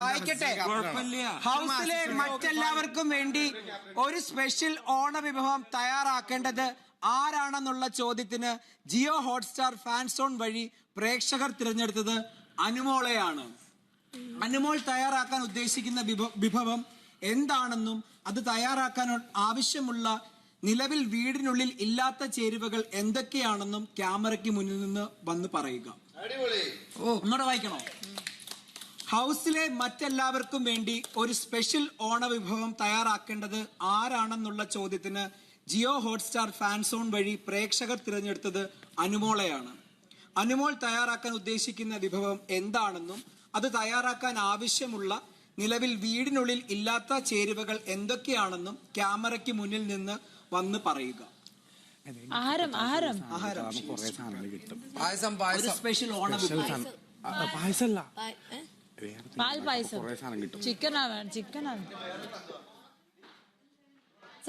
വായിക്കട്ടെ ഹൗസിലെ മറ്റെല്ലാവർക്കും വേണ്ടി ഒരു സ്പെഷ്യൽ ഓണ വിഭവം തയ്യാറാക്കേണ്ടത് ആരാണെന്നുള്ള ചോദ്യത്തിന് ജിയോ ഹോട്ട്സ്റ്റാർ ഫാൻസോൺ വഴി പ്രേക്ഷകർ തിരഞ്ഞെടുത്തത് അനുമോളെയാണ്. അനുമോൾ തയ്യാറാക്കാൻ ഉദ്ദേശിക്കുന്ന വിഭവം എന്താണെന്നും അത് തയ്യാറാക്കാൻ ആവശ്യമുള്ള നിലവിൽ വീടിനുള്ളിൽ ഇല്ലാത്ത ചേരുവകൾ എന്തൊക്കെയാണെന്നും ക്യാമറയ്ക്ക് മുന്നിൽ നിന്ന് വന്ന് പറയുക. ഓ ഒന്നുകൂടെ വായിക്കണോ? ഹൗസിലെ മറ്റെല്ലാവർക്കും വേണ്ടി ഒരു സ്പെഷ്യൽ ഓണവിഭവം തയ്യാറാക്കേണ്ടത് ആരാണെന്നുള്ള ചോദ്യത്തിന് ജിയോ ഹോട്ട്സ്റ്റാർ ഫാൻസോൺ വഴി പ്രേക്ഷകർ തിരഞ്ഞെടുത്തത് അനുമോളെയാണ്. അനുമോൾ തയ്യാറാക്കാൻ ഉദ്ദേശിക്കുന്ന വിഭവം എന്താണെന്നും അത് തയ്യാറാക്കാൻ ആവശ്യമുള്ള നിലവിൽ വീടിനുള്ളിൽ ഇല്ലാത്ത ചേരുവകൾ എന്തൊക്കെയാണെന്നും ക്യാമറയ്ക്ക് മുന്നിൽ നിന്ന് വന്ന് പറയുക. ആഹാരം ആഹാരം. ആഹാരം. പായസം പായസം. സ്പെഷ്യൽ ഓണവിഭവം. പായസല്ല പാൽ പായസം ചിക്കനാ വേണം ചിക്കനാണ്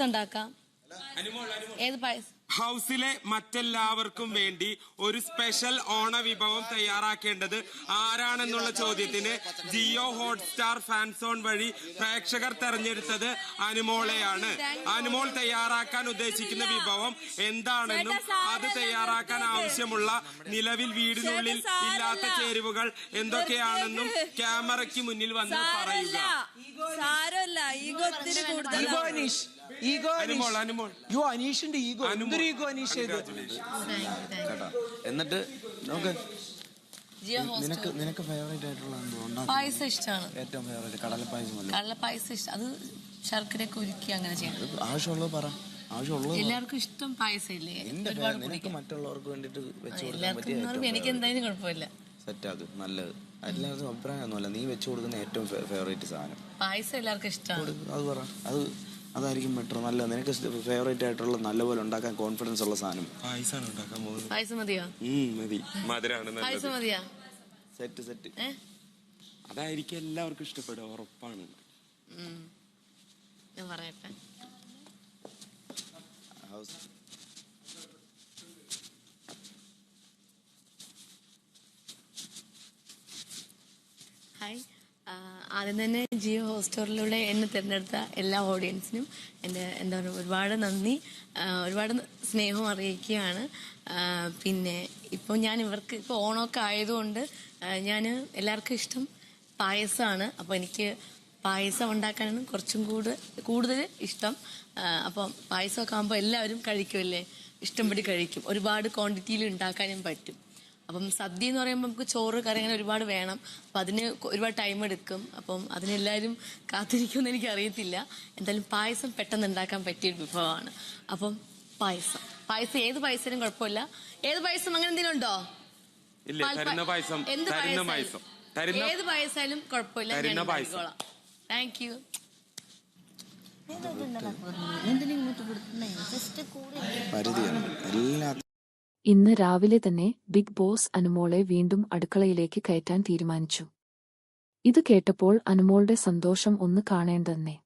ഉണ്ടാക്കാം ഏത് പായസം? ഹൗസിലെ മറ്റെല്ലാവർക്കും വേണ്ടി ഒരു സ്പെഷ്യൽ ഓണ വിഭവം തയ്യാറാക്കേണ്ടത് ആരാണെന്നുള്ള ചോദ്യത്തിന് ജിയോ ഹോട്ട്സ്റ്റാർ ഫാൻസോൺ വഴി പ്രേക്ഷകർ തെരഞ്ഞെടുത്തത് അനുമോളെയാണ്. അനുമോൾ തയ്യാറാക്കാൻ ഉദ്ദേശിക്കുന്ന വിഭവം എന്താണെന്നും അത് തയ്യാറാക്കാൻ ആവശ്യമുള്ള നിലവിൽ വീടിനുള്ളിൽ ഇല്ലാത്ത ചേരുവകൾ എന്തൊക്കെയാണെന്നും ക്യാമറയ്ക്ക് മുന്നിൽ വന്ന് പറയുക. സാരമല്ല. ഈഗോ കൂടുതൽ ഈഗോ യോ അനീഷിന്റെ ഈഗോ എന്തൊരു ഈഗോ അനീഷ് എന്നിട്ട് നമുക്ക് നിനക്ക് നിനക്ക് ഫേവറേറ്റ് ആയിട്ടുള്ള എന്തോ പായസം ഇഷ്ടമാണ്. ഏറ്റവും ഫേവറേറ്റ് കടല പായസം അല്ലേ? കടല പായസം ഇഷ്ടം. അത് ശർക്കരയൊക്കെ ഉരുക്കി അങ്ങനെ ചെയ്യണം ആവശ്യമുള്ളത് പറ. എല്ലാവർക്കും ഇഷ്ടം പായസം ഇല്ലേ? നിനക്ക് മറ്റുള്ളവർക്ക് വേണ്ടിട്ട് വെച്ചു കൊടുക്കാൻ എല്ലാവർക്കും പറ്റിയ എനിക്ക് എന്തായാലും കുഴപ്പമില്ല. സെറ്റ് അത് നല്ലത്. എല്ലാവർക്കും അഭിപ്രായമൊന്നുമല്ല. നീ വെച്ചു കൊടുക്കുന്ന ഏറ്റവും ഫേവറേറ്റ് സാധനം. പായസം എല്ലാവർക്കും ഇഷ്ടമാണ്. അത് പറ. അത് അതായിരിക്കും ബെറ്റർ നല്ല നിനക്ക് ഫേവറേറ്റ് ആയിട്ടുള്ള നല്ലപോലെ ഉണ്ടാക്കാൻ കോൺഫിഡൻസ് ഉള്ള സാധനം. ഉണ്ടാക്കാൻ പോകുന്നത്. പായസം മതിയോ? മതി. മധുരാണ് നല്ലത്. പായസം മതിയാ? സെറ്റ് സെറ്റ് ഏ? അതായിരിക്കും എല്ലാവർക്കും ഇഷ്ടപ്പെടുക ഉറപ്പാണ്. ഉം. ഞാൻ പറയട്ടെ. ഹൗസ് ഹായ് ആദ്യം തന്നെ ജിയോ ഹോസ്റ്റോറിലൂടെ എന്നെ തിരഞ്ഞെടുത്ത എല്ലാ ഓഡിയൻസിനും എന്റെ എന്താ പറയുക ഒരുപാട് നന്ദി. ഒരുപാട് സ്നേഹം അറിയിക്കുകയാണ്. പിന്നെ ഇപ്പോൾ ഞാൻ ഇവർക്ക് ഇപ്പോൾ ഓണമൊക്കെ ആയതുകൊണ്ട് ഞാൻ എല്ലാവർക്കും ഇഷ്ടം പായസമാണ്. അപ്പോൾ എനിക്ക് പായസം ഉണ്ടാക്കാനാണ് കുറച്ചും കൂട് കൂടുതൽ ഇഷ്ടം. അപ്പം പായസമൊക്കെ ആകുമ്പോൾ എല്ലാവരും കഴിക്കുമല്ലേ? ഇഷ്ടംപടി കഴിക്കും. ഒരുപാട് ക്വാണ്ടിറ്റിയിൽ ഉണ്ടാക്കാനും പറ്റും. അപ്പം സദ്യ എന്ന് പറയുമ്പോൾ നമുക്ക് ചോറ് കറി അങ്ങനെ ഒരുപാട് വേണം. അപ്പം അതിന് ഒരുപാട് ടൈം എടുക്കും. അപ്പം അതിനെല്ലാവരും കാത്തിരിക്കുമെന്ന് എനിക്ക് അറിയത്തില്ല എന്തായാലും പായസം പെട്ടെന്ന് ഉണ്ടാക്കാൻ പറ്റിയ ഒരു വിഭവമാണ്. അപ്പം പായസം. പായസം ഏത് പായസത്തിനും കുഴപ്പമില്ല. ഏത് പായസം? അങ്ങനെ എന്തെങ്കിലും ഉണ്ടോ? എന്ത് പായസം. ഏത് പായസായാലും കുഴപ്പമില്ല. തരുന്ന ഞാൻ പായസം. Thank you പരിധിയാണ്. എല്ലാ ഇന്ന് രാവിലെ തന്നെ ബിഗ് ബോസ് അനുമോളെ വീണ്ടും അടുക്കളയിലേക്ക് കയറ്റാൻ തീരുമാനിച്ചു. ഇത് കേട്ടപ്പോൾ അനുമോളുടെ സന്തോഷം ഒന്ന് കാണേണ്ടതന്നെ